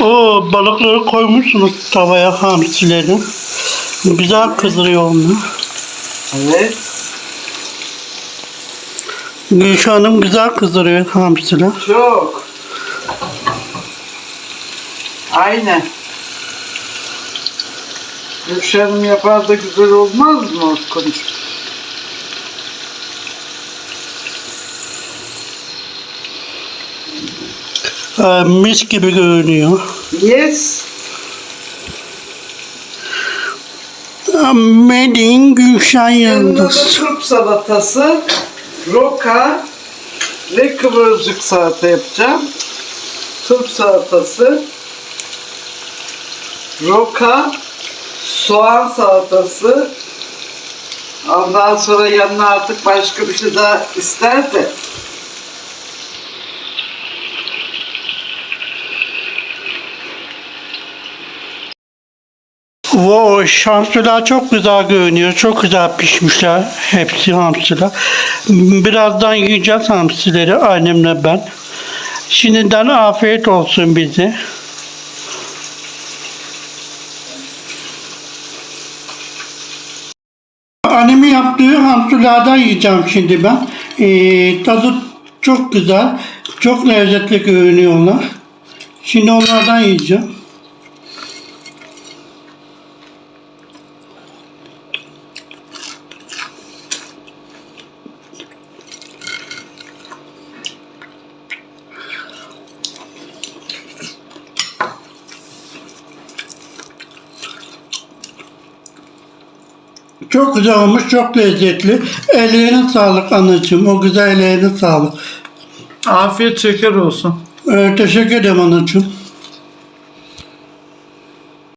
O balıkları koymuşsunuz tavaya hamsileri. Güzel kızdırıyor onu. Evet. Gülşah Hanım güzel kızdırıyor hamsileri. Çok. Aynen. Gülşen'im yapar da güzel olmaz mı Orkun? Ee, mis gibi görünüyor. Yes. Made in Gülşah Yanında da Yıldız. turp salatası, roka ve kıvırcık salata yapacağım. Turp salatası, roka, soğan salatası. Ondan sonra yanına artık başka bir şey daha ister de. Wow, hamsiler çok güzel görünüyor. Çok güzel pişmişler. Hepsi hamsiler. Birazdan yiyeceğiz hamsileri annemle ben. Şimdiden afiyet olsun bize. Annemin yaptığı hamsilerden yiyeceğim şimdi ben. Ee, tadı çok güzel. Çok lezzetli görünüyorlar. Şimdi onlardan yiyeceğim. Çok güzel olmuş, çok lezzetli. Ellerine sağlık anacığım. O güzel ellerine sağlık. Afiyet şeker olsun. Ee, teşekkür ederim anacığım.